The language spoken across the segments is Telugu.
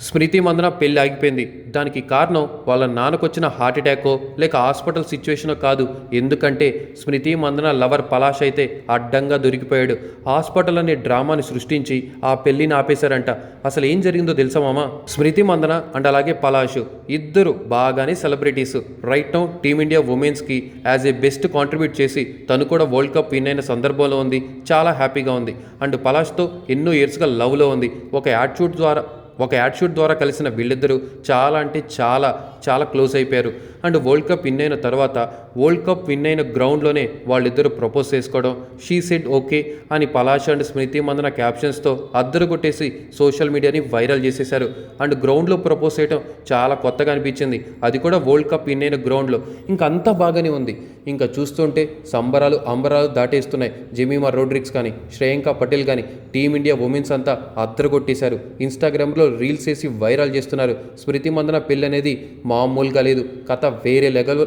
స్మృతి మందన పెళ్ళి ఆగిపోయింది. దానికి కారణం వాళ్ళ నాన్నకొచ్చిన హార్ట్ అటాకో లేక హాస్పిటల్ సిచ్యువేషనో కాదు. ఎందుకంటే స్మృతి మందన లవర్ పలాష్ అయితే అడ్డంగా దొరికిపోయాడు. హాస్పిటల్ అనే డ్రామాని సృష్టించి ఆ పెళ్ళిని ఆపేశారంట. అసలు ఏం జరిగిందో తెలుసా మామ? స్మృతి మందన అండ్ అలాగే పలాష్ ఇద్దరు బాగానే celebrities. Right now team India ఉమెన్స్కి as a best contribute చేసి తను కూడా వరల్డ్ కప్ విన్ అయిన సందర్భంలో ఉంది. చాలా హ్యాపీగా ఉంది. అండ్ పలాష్తో ఎన్నో ఇయర్స్గా లవ్లో ఉంది. ఒక యాడ్షూట్ ద్వారా ఒక యాడ్షూట్ ద్వారా కలిసిన వీళ్ళిద్దరూ చాలా అంటే చాలా చాలా క్లోజ్ అయిపోయారు. అండ్ వరల్డ్ కప్ విన్ అయిన తర్వాత వరల్డ్ కప్ విన్ అయిన గ్రౌండ్లోనే వాళ్ళిద్దరూ ప్రపోజ్ చేసుకోవడం షీ సెడ్ ఓకే అని పలాష అండ్ స్మృతి మందన క్యాప్షన్స్తో అద్దరు కొట్టేసి సోషల్ మీడియాని వైరల్ చేసేశారు. అండ్ గ్రౌండ్లో ప్రపోజ్ చేయడం చాలా కొత్తగా అనిపించింది. అది కూడా వరల్డ్ కప్ విన్ అయిన గ్రౌండ్లో. ఇంకా అంతా బాగానే ఉంది. ఇంకా చూస్తుంటే సంబరాలు అంబరాలు దాటేస్తున్నాయి. జెమీమా రోడ్రిక్స్ కానీ శ్రేయాంక పటేల్ కానీ టీమిండియా ఉమెన్స్ అంతా అద్దరు కొట్టేశారు ఇన్స్టాగ్రామ్లో రీల్స్ వేసి వైరల్ చేస్తున్నారు. స్మృతి మందన పెళ్ళి అనేది మామూలుగా లేదు. కథ వేరే లెవెల్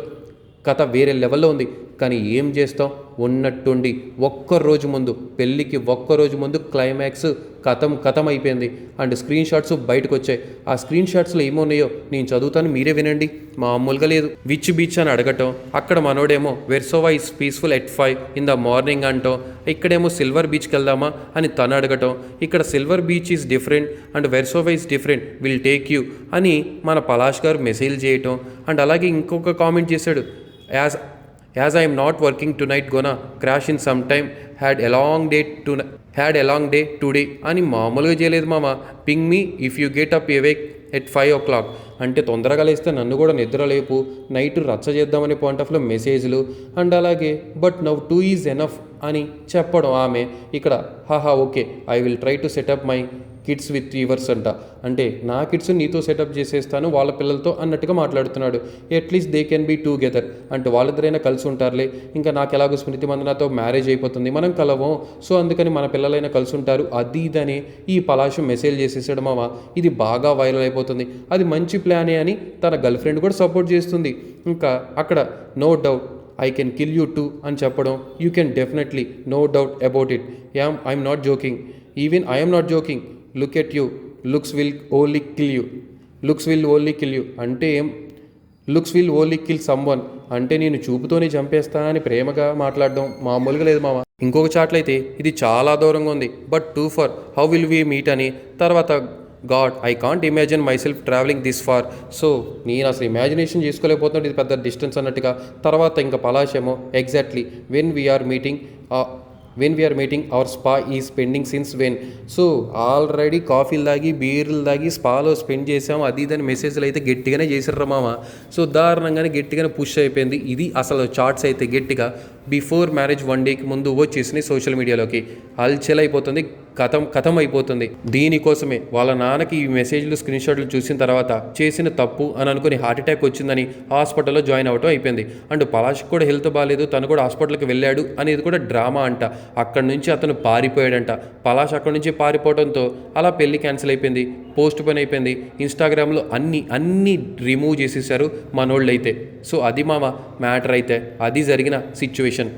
కథ వేరే లెవెల్లో ఉంది. కానీ ఏం చేస్తాం? ఉన్నట్టుండి ఒక్క రోజు ముందు పెళ్ళికి ఒక్క రోజు ముందు క్లైమాక్స్ కథం కథం అయిపోయింది. అండ్ స్క్రీన్ షాట్స్ బయటకు వచ్చాయి ఆ స్క్రీన్ షాట్స్లో ఏమున్నాయో నేను చదువుతాను మీరే వినండి. మామూలుగా లేదు. విచ్ బీచ్ అని అడగటం అక్కడ మనోడేమో Versova is peaceful at five in the morning అంటాం. ఇక్కడేమో సిల్వర్ బీచ్కి వెళ్దామా అని తను అడగటం ఇక్కడ silver beach is different and Versova is different will take you అని మన పలాష్ గారు మెసేజ్ చేయటం. అండ్ అలాగే ఇంకొక కామెంట్ చేశాడు as as I'm not working tonight gonna crash in some time had a long day too had a long day today అని మామూలుగా చేయలేదు మామ. Ping me if you get up awake at five o'clock అంటే తొందరగా లేస్తే నన్ను కూడా నిద్ర లేపు నైట్ రచ్చ చేద్దామనే పాయింట్ ఆఫ్లో మెసేజ్లు అండ్ అలాగే but now two is enough అని చెప్పడం ఆమె. ఇక్కడ హాహా okay I will try to set up my kids with yours అంట. అంటే నా కిడ్స్ నీతో సెటప్ చేసేస్తాను వాళ్ళ పిల్లలతో అన్నట్టుగా మాట్లాడుతున్నాడు. At least they can be together అంటే వాళ్ళిద్దరైనా కలిసి ఉంటారులే. ఇంకా నాకు ఎలాగో స్మృతి మందనతో మ్యారేజ్ అయిపోతుంది. మనం కలవం. సో అందుకని మన పిల్లలైనా కలిసి ఉంటారు. అది ఇదని ఈ పలాషం మెసేజ్ చేసేసాడు మామ. ఇది బాగా వైరల్ అయిపోతుంది. అది మంచి ప్లానే అని తన గర్ల్ ఫ్రెండ్ కూడా సపోర్ట్ చేస్తుంది. ఇంకా అక్కడ no doubt I can kill you too అని చెప్పడం you can definitely no doubt about it am I'm not joking even I'm not joking look at you looks will only kill you looks will only kill you అంటే ఏం? Looks will only kill someone అంటే నేను చూపుతోనే చంపేస్తా అని ప్రేమగా మాట్లాడడం మామూలుగా లేదు మామ. ఇంకొక చాట్లయితే ఇది చాలా దూరంగా ఉంది. But too far how will we meet అని తర్వాత God I can't imagine myself travelling this far so నేను అసలు ఇమాజినేషన్ చేసుకోలేకపోతున్నాడు ఇది పెద్ద డిస్టెన్స్ అన్నట్టుగా. తర్వాత ఇంకా పలాషేమో exactly when we're meeting when we're meeting our spa ఈ spending since when so already కాఫీలు తాగి బీర్లు తాగి స్పాలో స్పెండ్ చేసాం అది ఇదని మెసేజ్లు అయితే గట్టిగానే చేసారు మామ. సో దారుణంగానే గట్టిగానే పుష్ అయిపోయింది. ఇది అసలు చార్ట్స్ అయితే గట్టిగా బిఫోర్ మ్యారేజ్ వన్ డేకి ముందు వచ్చేసినాయి సోషల్ మీడియాలోకి హల్చల్ అయిపోతుంది కథం కథం అయిపోతుంది దీనికోసమే వాళ్ళ నాన్నకి ఈ మెసేజ్లు స్క్రీన్ షాట్లు చూసిన తర్వాత చేసిన తప్పు అని అనుకుని హార్ట్ అటాక్ వచ్చిందని హాస్పిటల్లో జాయిన్ అవ్వటం అయిపోయింది. అండ్ పలాష్ కూడా హెల్త్ బాగాలేదు తను కూడా హాస్పిటల్కి వెళ్ళాడు అనేది కూడా డ్రామా అంట. అక్కడి నుంచి అతను పారిపోయాడంట. పలాష్ అక్కడి నుంచి పారిపోవడంతో అలా పెళ్ళి క్యాన్సిల్ అయిపోయింది పోస్ట్ పోన్ అయిపోయింది. ఇన్స్టాగ్రామ్లో అన్ని అన్ని రిమూవ్ చేసేసారు మనోళ్ళు అయితే సో అది మామ మ్యాటర్ అయితే. అది జరిగిన సిచ్యువేషన్.